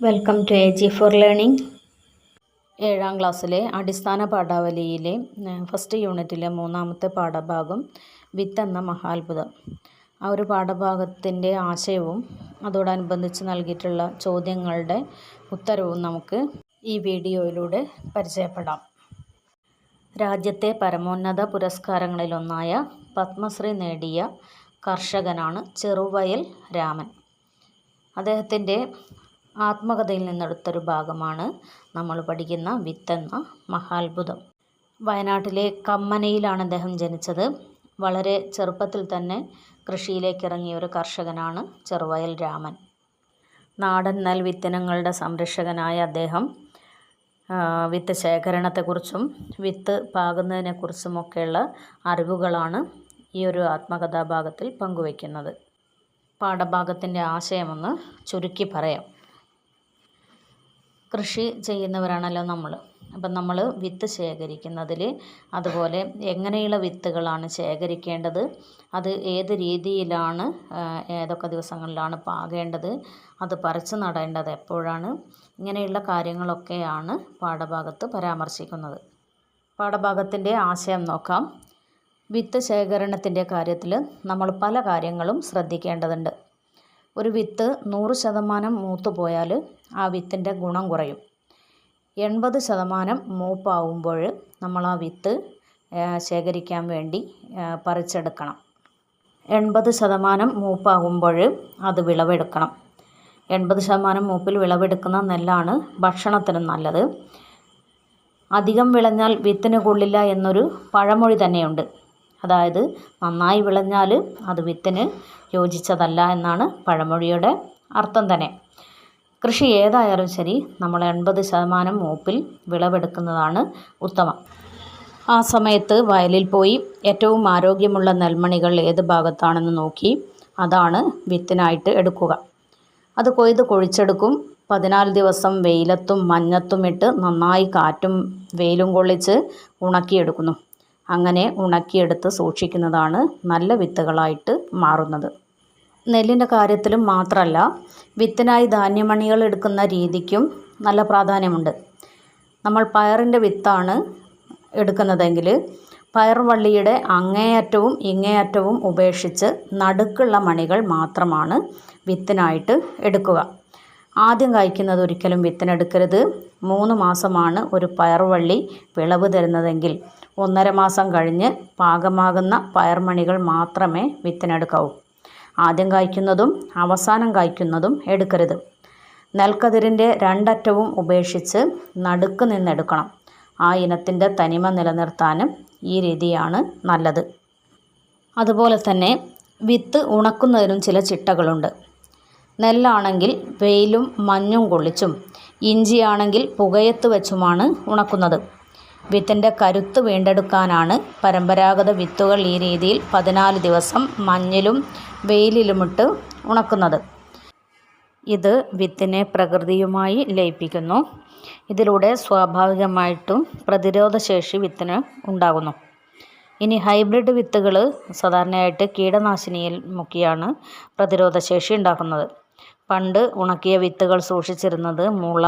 Welcome to A G for learning ഏഴാം ക്ലാസ്സിലെ അടിസ്ഥാന പാഠാവലിയിലെ ഫസ്റ്റ് യൂണിറ്റിലെ മൂന്നാമത്തെ പാഠഭാഗം വിത്ത് എന്ന മഹാത്ഭുതം. ആ ഒരു പാഠഭാഗത്തിന്റെ ആശയവും അതോടനുബന്ധിച്ച് നൽകിയിട്ടുള്ള ചോദ്യങ്ങളുടെ ഉത്തരവും നമുക്ക് ഈ വീഡിയോയിലൂടെ പരിചയപ്പെടാം. രാജ്യത്തെ പരമോന്നത പുരസ്കാരങ്ങളിലൊന്നായ പത്മശ്രീ നേടിയ കർഷകനാണ് ചെറുവയൽ രാമൻ. അദ്ദേഹത്തിന്റെ ആത്മകഥയിൽ നിന്നെടുത്തൊരു ഭാഗമാണ് നമ്മൾ പഠിക്കുന്ന വിത്തെന്ന മഹാത്ഭുതം. വയനാട്ടിലെ കമ്മനയിലാണ് അദ്ദേഹം ജനിച്ചത്. വളരെ ചെറുപ്പത്തിൽ തന്നെ കൃഷിയിലേക്ക് ഇറങ്ങിയ ഒരു കർഷകനാണ് ചെറുവയൽ രാമൻ. നാടൻ നെൽ വിത്തിനങ്ങളുടെ സംരക്ഷകനായ അദ്ദേഹം വിത്ത് ശേഖരണത്തെക്കുറിച്ചും വിത്ത് പാകുന്നതിനെക്കുറിച്ചുമൊക്കെയുള്ള അറിവുകളാണ് ഈ ഒരു ആത്മകഥാഭാഗത്തിൽ പങ്കുവയ്ക്കുന്നത്. പാഠഭാഗത്തിന്റെ ആശയമൊന്ന് ചുരുക്കി പറയാം. കൃഷി ചെയ്യുന്നവരാണല്ലോ നമ്മൾ അപ്പം നമ്മൾ വിത്ത് ശേഖരിക്കുന്നതിൽ അതുപോലെ എങ്ങനെയുള്ള വിത്തുകളാണ് ശേഖരിക്കേണ്ടത് അത് ഏത് രീതിയിലാണ് ഏതൊക്കെ ദിവസങ്ങളിലാണ് പാകേണ്ടത് അത് പറിച്ച് നടേണ്ടത് എപ്പോഴാണ് ഇങ്ങനെയുള്ള കാര്യങ്ങളൊക്കെയാണ് പാഠഭാഗത്ത് പരാമർശിക്കുന്നത്. പാഠഭാഗത്തിന്റെ ആശയം നോക്കാം. വിത്ത് ശേഖരണത്തിന്റെ കാര്യത്തിൽ നമ്മൾ പല കാര്യങ്ങളും ശ്രദ്ധിക്കേണ്ടതുണ്ട്. ഒരു വിത്ത് നൂറ് ശതമാനം മൂത്ത് പോയാൽ ആ വിത്തിന്റെ ഗുണം കുറയും. എൺപത് ശതമാനം മൂപ്പാവുമ്പോൾ നമ്മൾ ആ വിത്ത് ശേഖരിക്കാൻ വേണ്ടി പറിച്ചെടുക്കണം. എൺപത് ശതമാനം മൂപ്പാകുമ്പോൾ അത് വിളവെടുക്കണം. എൺപത് ശതമാനം മൂപ്പിൽ വിളവെടുക്കുന്ന നെല്ലാണ് ഭക്ഷണത്തിന് നല്ലത്. അധികം വിളഞ്ഞാൽ വിത്തിന് കൊള്ളില്ല എന്നൊരു പഴമൊഴി തന്നെയുണ്ട്. അതായത് നന്നായി വിളഞ്ഞാൽ അത് വിത്തിന് യോജിച്ചതല്ല എന്നാണ് പഴമൊഴിയുടെ അർത്ഥം തന്നെ. കൃഷി ഏതായാലും ശരി നമ്മൾ എൺപത് ശതമാനം മൂപ്പിൽ വിളവെടുക്കുന്നതാണ് ഉത്തമം. ആ സമയത്ത് വയലിൽ പോയി ഏറ്റവും ആരോഗ്യമുള്ള നെൽമണികൾ ഏത് ഭാഗത്താണെന്ന് നോക്കി അതാണ് വിത്തിനായിട്ട് എടുക്കുക. അത് കൊയ്ത് കൊഴിച്ചെടുക്കും. പതിനാല് ദിവസം വെയിലത്തും മഞ്ഞത്തും ഇട്ട് നന്നായി കാറ്റും വെയിലും കൊള്ളിച്ച് ഉണക്കിയെടുക്കുന്നു. അങ്ങനെ ഉണക്കിയെടുത്ത് സൂക്ഷിക്കുന്നതാണ് നല്ല വിത്തുകളായിട്ട് മാറുന്നത്. നെല്ലിന്റെ കാര്യത്തിലും മാത്രമല്ല വിത്തിനായി ധാന്യമണികൾ എടുക്കുന്ന രീതിക്കും നല്ല പ്രാധാന്യമുണ്ട്. നമ്മൾ പയറിന്റെ വിത്താണ് എടുക്കുന്നതെങ്കിൽ പയർവള്ളിയുടെ അങ്ങേയറ്റവും ഇങ്ങേയറ്റവും ഉപേക്ഷിച്ച് നടുക്കുള്ള മണികൾ മാത്രമാണ് വിത്തിനായിട്ട് എടുക്കുക. ആദ്യം കായ്ക്കുന്നത് ഒരിക്കലും വിത്തിനെടുക്കരുത്. മൂന്ന് മാസമാണ് ഒരു പയർവള്ളി വിളവ് തരുന്നതെങ്കിൽ ഒന്നര മാസം കഴിഞ്ഞ് പാകമാകുന്ന പയർമണികൾ മാത്രമേ വിത്തിനെടുക്കാവൂ. ആദ്യം കായ്ക്കുന്നതും അവസാനം കായ്ക്കുന്നതും എടുക്കരുത്. നെൽക്കതിരിന്റെ രണ്ടറ്റവും ഉപേക്ഷിച്ച് നടുക്ക് നിന്നെടുക്കണം. ആ ഇനത്തിന്റെ തനിമ നിലനിർത്താനും ഈ രീതിയാണ് നല്ലത്. അതുപോലെ തന്നെ വിത്ത് ഉണക്കുന്നതിനും ചില ചിട്ടകളുണ്ട്. നെല്ലാണെങ്കിൽ വെയിലും മഞ്ഞും കൊള്ളിച്ചും. ഇഞ്ചിയാണെങ്കിൽ പുകയത്ത് വെച്ചുമാണ് ഉണക്കുന്നത്. വിത്തിന്റെ കരുത്ത് വീണ്ടെടുക്കാനാണ് പരമ്പരാഗത വിത്തുകൾ ഈ രീതിയിൽ പതിനാല് ദിവസം മഞ്ഞിലും വെയിലിലുമിട്ട് ഉണക്കുന്നത്. ഇത് വിത്തിനെ പ്രകൃതിയുമായി ലയിപ്പിക്കുന്നു. ഇതിലൂടെ സ്വാഭാവികമായിട്ടും പ്രതിരോധശേഷി വിത്തിന് ഉണ്ടാകുന്നു. ഇനി ഹൈബ്രിഡ് വിത്തുകൾ സാധാരണയായിട്ട് കീടനാശിനിയിൽ മുക്കിയാണ് പ്രതിരോധശേഷി ഉണ്ടാക്കുന്നത്. പണ്ട് ഉണക്കിയ വിത്തുകൾ സൂക്ഷിച്ചിരുന്നത് മുള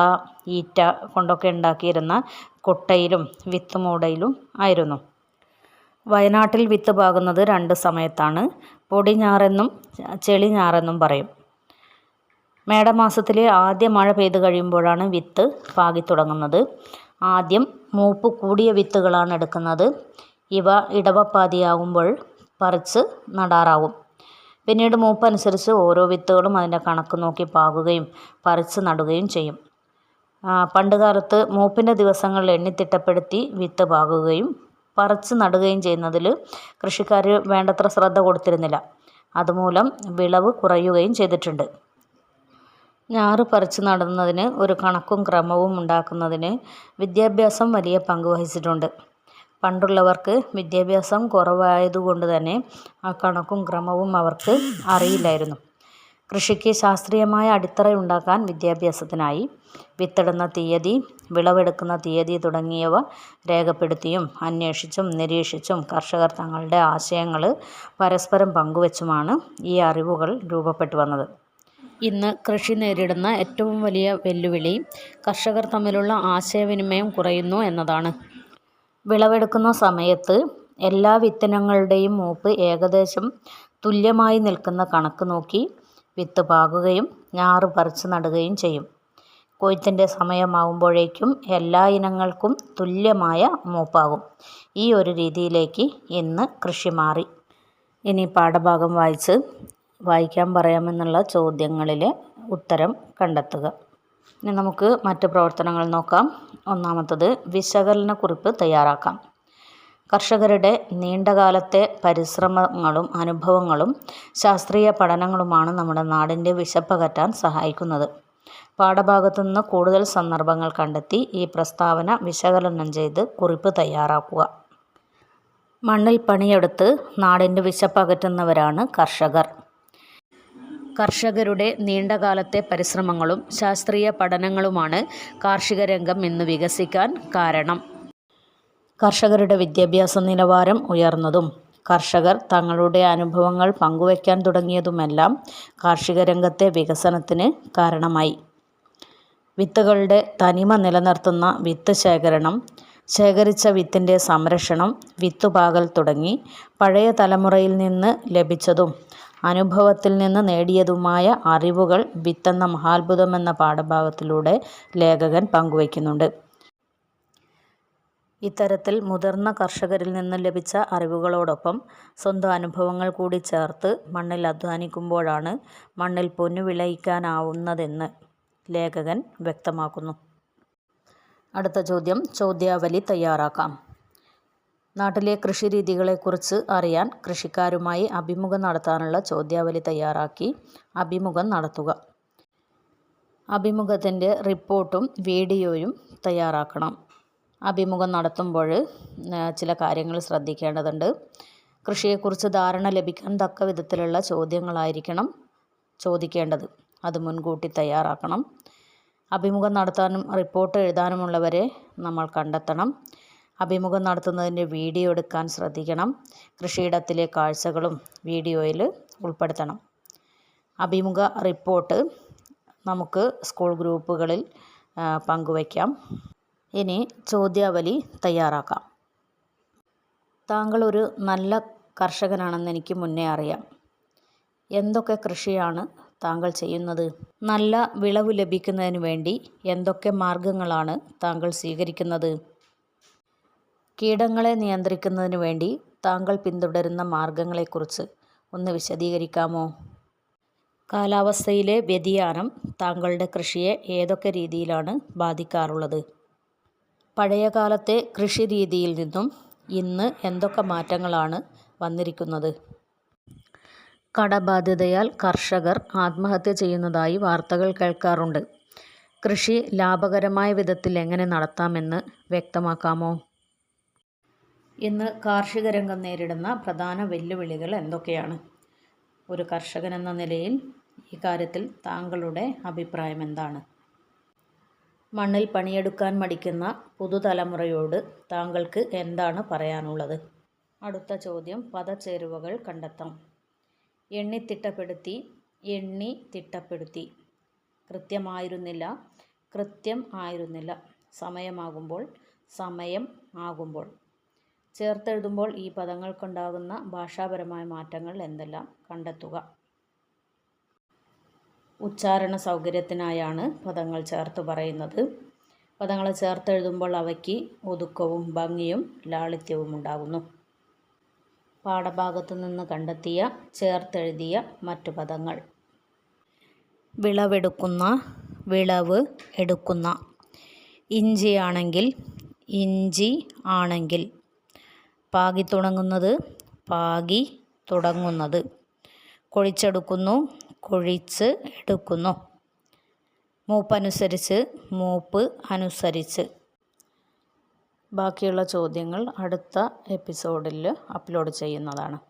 ഈറ്റ കൊണ്ടൊക്കെ ഉണ്ടാക്കിയിരുന്ന കൊട്ടയിലും വിത്ത് മൂടയിലും ആയിരുന്നു. വയനാട്ടിൽ വിത്ത് പാകുന്നത് രണ്ട് സമയത്താണ്. പൊടിഞ്ഞാറെന്നും ചെളിഞ്ഞാറെന്നും പറയും. മേടമാസത്തിലെ ആദ്യ മഴ പെയ്തു കഴിയുമ്പോഴാണ് വിത്ത് പാകി തുടങ്ങുന്നത് ആദ്യം മൂപ്പ് കൂടിയ വിത്തുകളാണ് എടുക്കുന്നത്. ഇവ ഇടവപ്പാതിയാകുമ്പോൾ പറിച്ച് നടാറാവും. പിന്നീട് മൂപ്പനുസരിച്ച് ഓരോ വിത്തുകളും അതിന്റെ കണക്ക് നോക്കി പാകുകയും പറിച്ച് നടുകയും ചെയ്യും. പണ്ടുകാലത്ത് പണ്ട് കാലത്ത് മൂപ്പിന്റെ ദിവസങ്ങളിൽ എണ്ണിത്തിട്ടപ്പെടുത്തി വിത്ത് പാകുകയും പറിച്ച് നടുകയും ചെയ്യുന്നതിൽ കൃഷിക്കാർ വേണ്ടത്ര ശ്രദ്ധ കൊടുത്തിരുന്നില്ല. അതുമൂലം വിളവ് കുറയുകയും ചെയ്തിട്ടുണ്ട്. ഞാറ് പറിച്ച് നടുന്നതിന് ഒരു കണക്കും ക്രമവും ഉണ്ടാക്കുന്നതിന് വിദ്യാഭ്യാസം വലിയ പങ്ക് വഹിച്ചിട്ടുണ്ട്. പണ്ടുള്ളവർക്ക് വിദ്യാഭ്യാസം കുറവായതുകൊണ്ട് തന്നെ ആ കണക്കും ക്രമവും അവർക്ക് അറിയില്ലായിരുന്നു കൃഷിക്ക് ശാസ്ത്രീയമായ അടിത്തറ ഉണ്ടാക്കാൻ വിദ്യാഭ്യാസത്തിനായി വിത്തിടുന്ന തീയതി വിളവെടുക്കുന്ന തീയതി തുടങ്ങിയവ രേഖപ്പെടുത്തിയും അന്വേഷിച്ചും നിരീക്ഷിച്ചും കർഷകർ തങ്ങളുടെ ആശയങ്ങൾ പരസ്പരം പങ്കുവച്ചുമാണ് ഈ അറിവുകൾ രൂപപ്പെട്ടു വന്നത് ഇന്ന് കൃഷി നേരിടുന്ന ഏറ്റവും വലിയ വെല്ലുവിളി കർഷകർ തമ്മിലുള്ള ആശയവിനിമയം കുറയുന്നു എന്നതാണ്. വിളവെടുക്കുന്ന സമയത്ത് എല്ലാ വിത്തനങ്ങളുടെയും മൂപ്പ് ഏകദേശം തുല്യമായി നിൽക്കുന്ന കണക്ക് നോക്കി വിത്ത് പാകുകയും ഞാറ് പറിച്ച് നടുകയും ചെയ്യും. കൊയ്ത്തിന്റെ സമയമാകുമ്പോഴേക്കും എല്ലാ ഇനങ്ങൾക്കും തുല്യമായ മൂപ്പാകും. ഈ ഒരു രീതിയിലേക്ക് ഇന്ന് കൃഷി മാറി. ഇനി പാഠഭാഗം വായിച്ച് വായിക്കാൻ പറയാമെന്നുള്ള ചോദ്യങ്ങളിലെ ഉത്തരം കണ്ടെത്തുക. ഇനി നമുക്ക് മറ്റ് പ്രവർത്തനങ്ങൾ നോക്കാം. ഒന്നാമത്തത് വിശകലന കുറിപ്പ് തയ്യാറാക്കാം. കർഷകരുടെ നീണ്ടകാലത്തെ പരിശ്രമങ്ങളും അനുഭവങ്ങളും ശാസ്ത്രീയ പഠനങ്ങളുമാണ് നമ്മുടെ നാടിന്റെ വിശപ്പകറ്റാൻ സഹായിക്കുന്നത്. പാഠഭാഗത്തു നിന്ന് കൂടുതൽ സന്ദർഭങ്ങൾ കണ്ടെത്തി ഈ പ്രസ്താവന വിശകലനം ചെയ്ത് കുറിപ്പ് തയ്യാറാക്കുക. മണ്ണിൽ പണിയെടുത്ത് നാടിന്റെ വിശപ്പകറ്റുന്നവരാണ് കർഷകർ. കർഷകരുടെ നീണ്ടകാലത്തെ പരിശ്രമങ്ങളും ശാസ്ത്രീയ പഠനങ്ങളുമാണ് കാർഷിക രംഗം ഇന്ന് വികസിക്കാൻ കാരണം. കർഷകരുടെ വിദ്യാഭ്യാസ നിലവാരം ഉയർന്നതും കർഷകർ തങ്ങളുടെ അനുഭവങ്ങൾ പങ്കുവയ്ക്കാൻ തുടങ്ങിയതുമെല്ലാം കാർഷിക രംഗത്തെ വികസനത്തിന് കാരണമായി. വിത്തുകളുടെ തനിമ നിലനിർത്തുന്ന വിത്ത് ശേഖരണം, ശേഖരിച്ച വിത്തിന്റെ സംരക്ഷണം, വിത്തുപാകൽ തുടങ്ങി പഴയ തലമുറയിൽ നിന്ന് ലഭിച്ചതും അനുഭവത്തിൽ നിന്ന് നേടിയതുമായ അറിവുകൾ വിത്തെന്ന മഹാത്ഭുതമെന്ന പാഠഭാഗത്തിലൂടെ ലേഖകൻ പങ്കുവയ്ക്കുന്നുണ്ട്. ഇത്തരത്തിൽ മുതിർന്ന കർഷകരിൽ നിന്ന് ലഭിച്ച അറിവുകളോടൊപ്പം സ്വന്തം അനുഭവങ്ങൾ കൂടി ചേർത്ത് മണ്ണിൽ അധ്വാനിക്കുമ്പോഴാണ് മണ്ണിൽ പൊന്നു വിളയിക്കാനാവുന്നതെന്ന് ലേഖകൻ വ്യക്തമാക്കുന്നു. അടുത്ത ചോദ്യം ചോദ്യാവലി തയ്യാറാക്കാം. നാട്ടിലെ കൃഷിരീതികളെക്കുറിച്ച് അറിയാൻ കൃഷിക്കാരുമായി അഭിമുഖം നടത്താനുള്ള ചോദ്യാവലി തയ്യാറാക്കി അഭിമുഖം നടത്തുക. അഭിമുഖത്തിന്റെ റിപ്പോർട്ടും വീഡിയോയും തയ്യാറാക്കണം. അഭിമുഖം നടത്തുമ്പോൾ ചില കാര്യങ്ങൾ ശ്രദ്ധിക്കേണ്ടതുണ്ട്. കൃഷിയെക്കുറിച്ച് ധാരണ ലഭിക്കാൻ തക്ക വിധത്തിലുള്ള ചോദ്യങ്ങളായിരിക്കണം ചോദിക്കേണ്ടത്. അത് മുൻകൂട്ടി തയ്യാറാക്കണം. അഭിമുഖം നടത്താനും റിപ്പോർട്ട് എഴുതാനുമുള്ളവരെ നമ്മൾ കണ്ടെത്തണം. അഭിമുഖം നടത്തുന്നതിന്റെ വീഡിയോ എടുക്കാൻ ശ്രദ്ധിക്കണം. കൃഷിയിടത്തിലെ കാഴ്ചകളും വീഡിയോയിൽ ഉൾപ്പെടുത്തണം. അഭിമുഖ റിപ്പോർട്ട് നമുക്ക് സ്കൂൾ ഗ്രൂപ്പുകളിൽ പങ്കുവയ്ക്കാം. ഇനി ചോദ്യാവലി തയ്യാറാക്കാം. താങ്കൾ ഒരു നല്ല കർഷകനാണെന്ന് എനിക്ക് മുന്നേ അറിയാം. എന്തൊക്കെ കൃഷിയാണ് താങ്കൾ ചെയ്യുന്നത്? നല്ല വിളവ് ലഭിക്കുന്നതിന് വേണ്ടി എന്തൊക്കെ മാർഗങ്ങളാണ് താങ്കൾ സ്വീകരിക്കുന്നത്? കീടങ്ങളെ നിയന്ത്രിക്കുന്നതിന് വേണ്ടി താങ്കൾ പിന്തുടരുന്ന മാർഗങ്ങളെക്കുറിച്ച് ഒന്ന് വിശദീകരിക്കാമോ? കാലാവസ്ഥയിലെ വ്യതിയാനം താങ്കളുടെ കൃഷിയെ ഏതൊക്കെ രീതിയിലാണ് ബാധിക്കാറുള്ളത്? പഴയകാലത്തെ കൃഷി രീതിയിൽ നിന്നും ഇന്ന് എന്തൊക്കെ മാറ്റങ്ങളാണ് വന്നിരിക്കുന്നത്? കടബാധ്യതയാൽ കർഷകർ ആത്മഹത്യ ചെയ്യുന്നതായി വാർത്തകൾ കേൾക്കാറുണ്ട്. കൃഷി ലാഭകരമായ വിധത്തിൽ എങ്ങനെ നടത്താമെന്ന് വ്യക്തമാക്കാമോ? ഇന്ന് കാർഷിക രംഗം നേരിടുന്ന പ്രധാന വെല്ലുവിളികൾ എന്തൊക്കെയാണ്? ഒരു കർഷകൻ എന്ന നിലയിൽ ഈ കാര്യത്തിൽ താങ്കളുടെ അഭിപ്രായം എന്താണ് മണ്ണിൽ പണിയെടുക്കാൻ മടിക്കുന്ന പുതുതലമുറയോട് താങ്കൾക്ക് എന്താണ് പറയാനുള്ളത്? അടുത്ത ചോദ്യം പദച്ചേരുവകൾ കണ്ടെത്താം. എണ്ണിത്തിട്ടപ്പെടുത്തി, എണ്ണി തിട്ടപ്പെടുത്തി. കൃത്യമായിരുന്നില്ല, കൃത്യം ആയിരുന്നില്ല. സമയമാകുമ്പോൾ, സമയം ആകുമ്പോൾ. ചേർത്തെഴുതുമ്പോൾ ഈ പദങ്ങൾക്കുണ്ടാകുന്ന ഭാഷാപരമായ മാറ്റങ്ങൾ എന്തെല്ലാം കണ്ടെത്തുക. ഉച്ചാരണ സൗകര്യത്തിനായാണ് പദങ്ങൾ ചേർത്ത് പറയുന്നത്. പദങ്ങളെ ചേർത്തെഴുതുമ്പോൾ അവയ്ക്ക് ഒതുക്കവും ഭംഗിയും ലാളിത്യവും ഉണ്ടാകുന്നു പാഠഭാഗത്തു നിന്ന് കണ്ടെത്തിയ ചേർത്തെഴുതിയ മറ്റു പദങ്ങൾ. വിളവെടുക്കുന്ന, വിളവ് എടുക്കുന്ന. ഇഞ്ചിയാണെങ്കിൽ, ഇഞ്ചി ആണെങ്കിൽ. പാകിത്തുടങ്ങുന്നത്, പാകി തുടങ്ങുന്നത്. കൊഴിച്ചെടുക്കുന്നു, കൊഴിച്ച് എടുക്കുന്നു. മൂപ്പനുസരിച്ച്, മൂപ്പ് അനുസരിച്ച്. ബാക്കിയുള്ള ചോദ്യങ്ങൾ അടുത്ത എപ്പിസോഡിൽ അപ്ലോഡ് ചെയ്യുന്നതാണ്.